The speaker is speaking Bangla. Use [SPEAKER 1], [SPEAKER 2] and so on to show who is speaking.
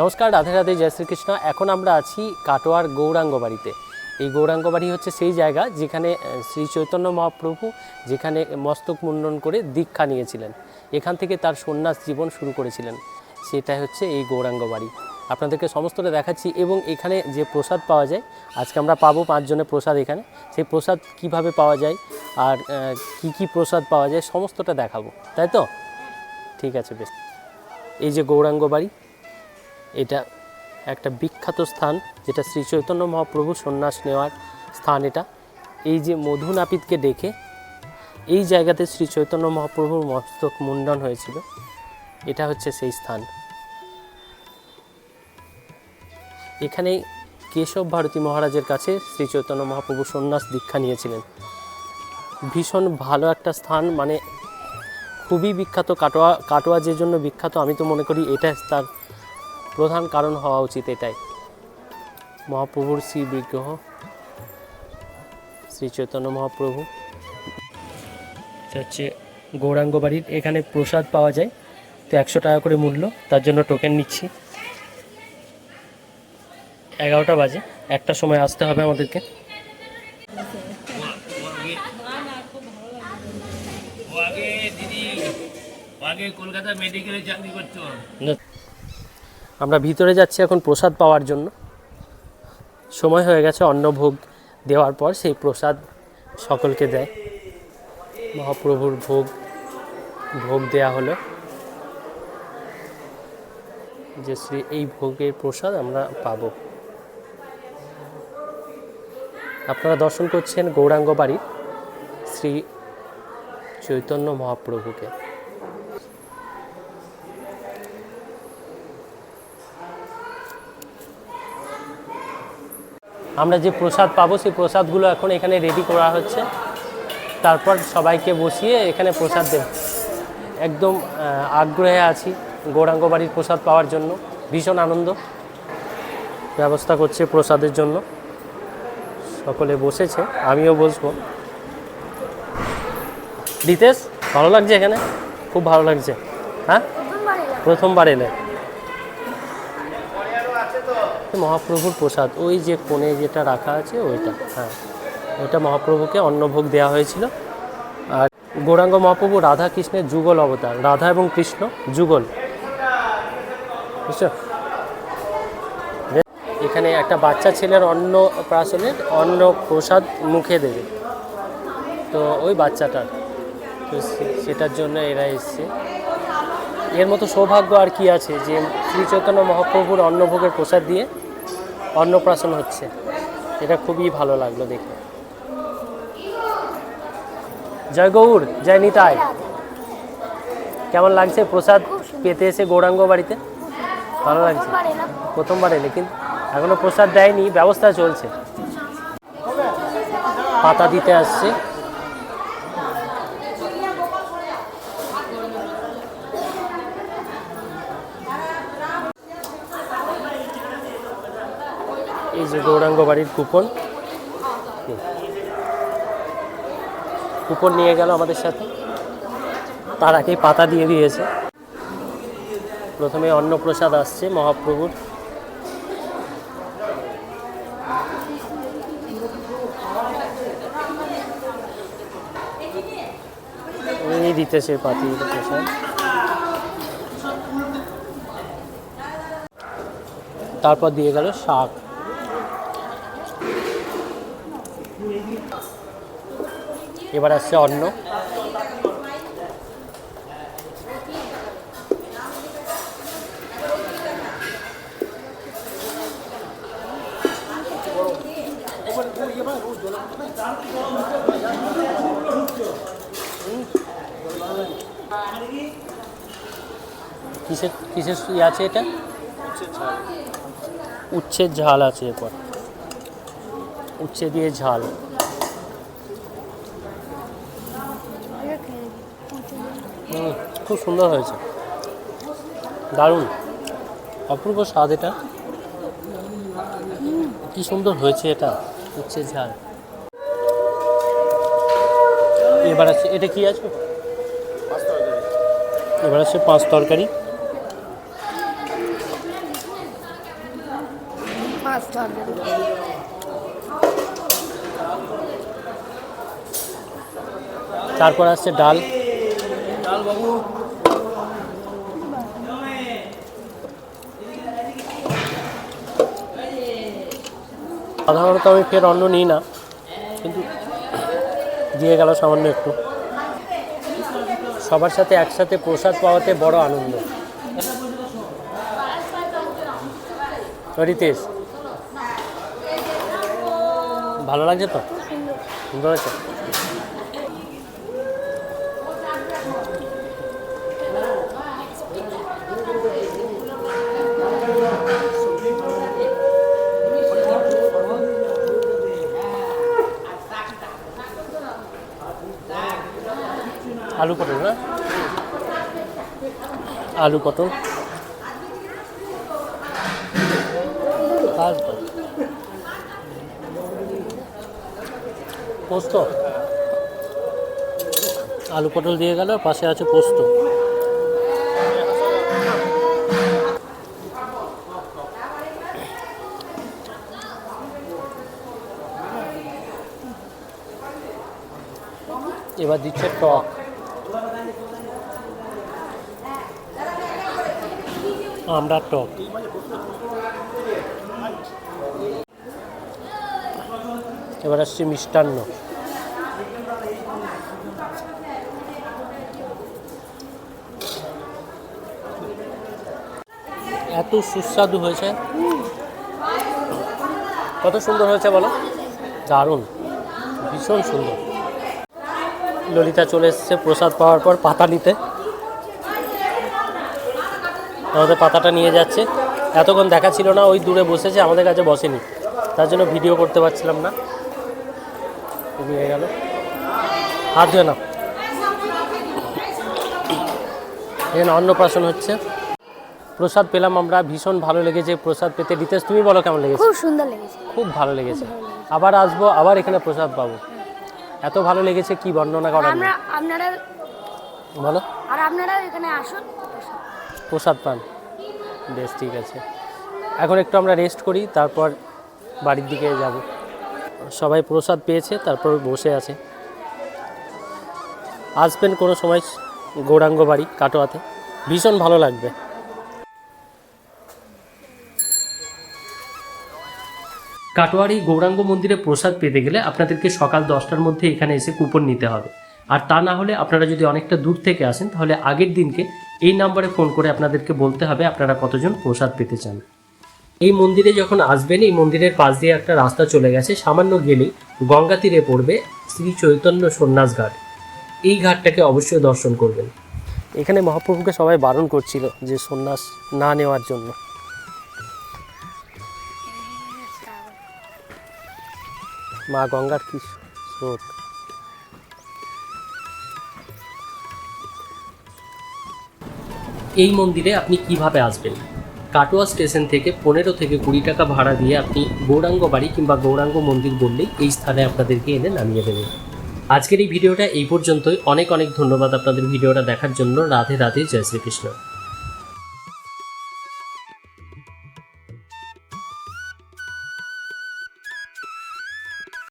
[SPEAKER 1] নমস্কার, রাধে রাধে, জয় শ্রীকৃষ্ণ। এখন আমরা আছি কাটোয়ার গৌরাঙ্গ বাড়িতে। এই গৌরাঙ্গ বাড়ি হচ্ছে সেই জায়গা যেখানে শ্রী চৈতন্য মহাপ্রভু যেখানে মস্তক মুন্ডন করে দীক্ষা নিয়েছিলেন। এখান থেকে তার সন্ন্যাস জীবন শুরু করেছিলেন। সেটাই হচ্ছে এই গৌরাঙ্গ বাড়ি। আপনাদেরকে সমস্তটা দেখাচ্ছি এবং এখানে যে প্রসাদ পাওয়া যায়, আজকে আমরা পাবো পাঁচজনের প্রসাদ এখানে। সেই প্রসাদ কীভাবে পাওয়া যায় আর কি কি প্রসাদ পাওয়া যায় সমস্তটা দেখাবো। তাই তো? ঠিক আছে, বেশ। এই যে গৌরাঙ্গ বাড়ি এটা একটা বিখ্যাত স্থান যেটা শ্রী চৈতন্য মহাপ্রভু সন্ন্যাস নেওয়ার স্থান এটা। এই যে মধু নাপিতকে ডেকে এই জায়গাতে শ্রী চৈতন্য মহাপ্রভুর মস্তক মুন্ডন হয়েছিল। এটা হচ্ছে সেই স্থান। এখানে কেশব ভারতী মহারাজের কাছে শ্রী চৈতন্য মহাপ্রভু সন্ন্যাস দীক্ষা নিয়েছিলেন। ভীষণ ভালো একটা স্থান মানে খুবই বিখ্যাত কাটোয়া কাটোয়া যে জন্য বিখ্যাত, আমি তো মনে করি এটা তার প্রধান কারণ হওয়া উচিত এটাই। মহাপ্রভুর শ্রী বিগ্রহ শ্রী চৈতন্য মহাপ্রভু। হচ্ছে গৌরাঙ্গ বাড়ির এখানে প্রসাদ পাওয়া যায়। তো একশো টাকা করে মূল্য তার জন্য টোকেন নিচ্ছি। এগারোটা বাজে একটা সময় আসতে হবে আমাদেরকে।
[SPEAKER 2] আগে কলকাতা মেডিকেলে চাকরি করতো।
[SPEAKER 1] আমরা ভিতরে যাচ্ছি এখন প্রসাদ পাওয়ার জন্য। সময় হয়ে গেছে, অন্নভোগ দেওয়ার পর সেই প্রসাদ সকলকে দেয়। মহাপ্রভুর ভোগ ভোগ দেয়া হলো। যে শ্রী এই ভোগের প্রসাদ আমরা পাবো। আপনারা দর্শন করছেন গৌরাঙ্গ বাড়ির শ্রী চৈতন্য মহাপ্রভুকে। আমরা যে প্রসাদ পাবো সেই প্রসাদগুলো এখন এখানে রেডি করা হচ্ছে। তারপর সবাইকে বসিয়ে এখানে প্রসাদ দেব। একদম আগ্রহে আছি গৌরাঙ্গ বাড়ির প্রসাদ পাওয়ার জন্য। ভীষণ আনন্দ। ব্যবস্থা করছে প্রসাদের জন্য। সকলে বসেছে আমিও বসবো। রিতেশ ভালো লাগছে এখানে? খুব ভালো লাগছে। হ্যাঁ? প্রথমবার এলে। মহাপ্রভুর প্রসাদ। ওই যে কোণে যেটা রাখা আছে, ওইটা হ্যাঁ। ওইটা মহাপ্রভুকে অন্নভোগ দেওয়া হয়েছিল। আর গৌরাঙ্গ মহাপ্রভু রাধা কৃষ্ণের যুগল অবতার, রাধা এবং কৃষ্ণ যুগল। এখানে একটা বাচ্চা ছেলের অন্ন প্রাশনের অন্ন প্রসাদ মুখে দেবে। তো ওই বাচ্চাটার সেটার জন্য এরা এসছে। এর মতো সৌভাগ্য আর কি আছে যে শ্রী চৈতন্য মহাপ্রভুর অন্নভোগের প্রসাদ দিয়ে অন্নপ্রাশন হচ্ছে। এটা খুবই ভালো লাগল দেখে। জয় গৌর জয় নিতাই। কেমন লাগছে প্রসাদ পেতে এসে গৌরাঙ্গ বাড়িতে? ভালো লাগছে। প্রথমবার এলে কিন্তু এখনও প্রসাদ দেয়নি ব্যবস্থা চলছে। পাতা দিতে আসছে। এই যে গৌরাঙ্গ বাড়ির কুপন। কুপন নিয়ে গেল আমাদের সাথে। তার আগেই পাতা দিয়ে দিয়েছে। প্রথমে অন্নপ্রসাদ আসছে মহাপ্রভুর। দিতেছে পাতি প্রসাদ তারপর দিয়ে গেল শাক। এবার আসছে অন্ন। কিসের কিসের আছে এটা? উচ্ছের ঝাল আছে এরপর। উচ্ছে দিয়ে ঝাল। খুব সুন্দর হয়েছে। দারুণ। অপূর্ব স্বাদ এটা। কি সুন্দর হয়েছে এটা। উচ্ছে ঝাল। এবার আছে এটা কি আছে? এবার আছে পাঁচ তরকারি। তারপর আসছে ডাল। সাধারণত আমি ফের অন্ন নিই না, কিন্তু দিয়ে গেল সামান্য একটু। সবার সাথে একসাথে প্রসাদ পাওয়াতে বড় আনন্দ। রিতেশ, ভালো লাগছে তো? সুন্দর। আছে আলু পটল, না? আলু পটল। পোস্ত। আলু পটল দিয়ে গেল, পাশে আছে পোস্ত। এবার দিচ্ছে টক। আমরা টক এবার আসছে মিষ্টান্ন। এত সুস্বাদু হয়েছে। কত সুন্দর হয়েছে বলো? দারুণ। ভীষণ সুন্দর। ললিতা চলে এসেছে প্রসাদ পাওয়ার পর পাতা নিতে। আমাদের পাতাটা নিয়ে যাচ্ছে। এতক্ষণ দেখা ছিল না ওই দূরে বসেছে আমাদের কাছে বসেনি। তার জন্য ভিডিও করতে পারছিলাম না। নিয়ে গেল। হাত ধুয়ে না এখানে অন্নপ্রাশন হচ্ছে। প্রসাদ পেলাম আমরা ভীষণ ভালো লেগেছে প্রসাদ পেতে। রিতেশ তুমি বলো কেমন লেগেছে?
[SPEAKER 3] খুব সুন্দর লেগেছে।
[SPEAKER 1] খুব ভালো লেগেছে। আবার আসব আবার এখানে প্রসাদ পাবো। এত ভালো লেগেছে কি বর্ণনা করার নেই।
[SPEAKER 3] আমরা আপনারা
[SPEAKER 1] বলো।
[SPEAKER 3] আর আপনারা এখানে আসুন
[SPEAKER 1] প্রসাদ পান। বেশ ঠিক আছে। এখন একটু আমরা রেস্ট করি তারপর বাড়ির দিকে যাব। সবাই প্রসাদ পেয়েছে তারপর বসে আছে। আসবেন কোনো সময় গৌরাঙ্গ বাড়ি কাটোয়াতে। ভীষণ ভালো লাগবে। কাটোয়ার গৌরাঙ্গ মন্দিরে প্রসাদ পেতে গেলে আপনাদেরকে সকাল দশটার মধ্যে এখানে এসে কুপন নিতে হবে। আর তা না হলে আপনারা যদি অনেকটা দূর থেকে আসেন, তাহলে আগের দিনকে এই নাম্বারে ফোন করে আপনাদেরকে বলতে হবে আপনারা কতজন প্রসাদ পেতে চান। এই মন্দিরে যখন আসবেন, এই মন্দিরের পাশ দিয়ে একটা রাস্তা চলে গেছে। সামান্য গেলেই গঙ্গা তীরে পড়বে শ্রী চৈতন্য সন্ন্যাস ঘাট। এই ঘাটটাকে অবশ্যই দর্শন করবেন। এখানে মহাপ্রভুকে সবাই বারণ করছিল যে সন্ন্যাস না নেওয়ার জন্য। মা গঙ্গার কি স্রোত? এই মন্দিরে আপনি কীভাবে আসবেন? কাটোয়া স্টেশন থেকে পনেরো থেকে কুড়ি টাকা ভাড়া দিয়ে আপনি গৌরাঙ্গ বাড়ি কিংবা গৌরাঙ্গ মন্দির বললেই এই স্থানে আপনাদেরকে এনে নামিয়ে দেবে। আজকের এই ভিডিওটা এই পর্যন্তই। অনেক অনেক ধন্যবাদ আপনাদের ভিডিওটা দেখার জন্য। রাধে রাধে, জয় শ্রীকৃষ্ণ।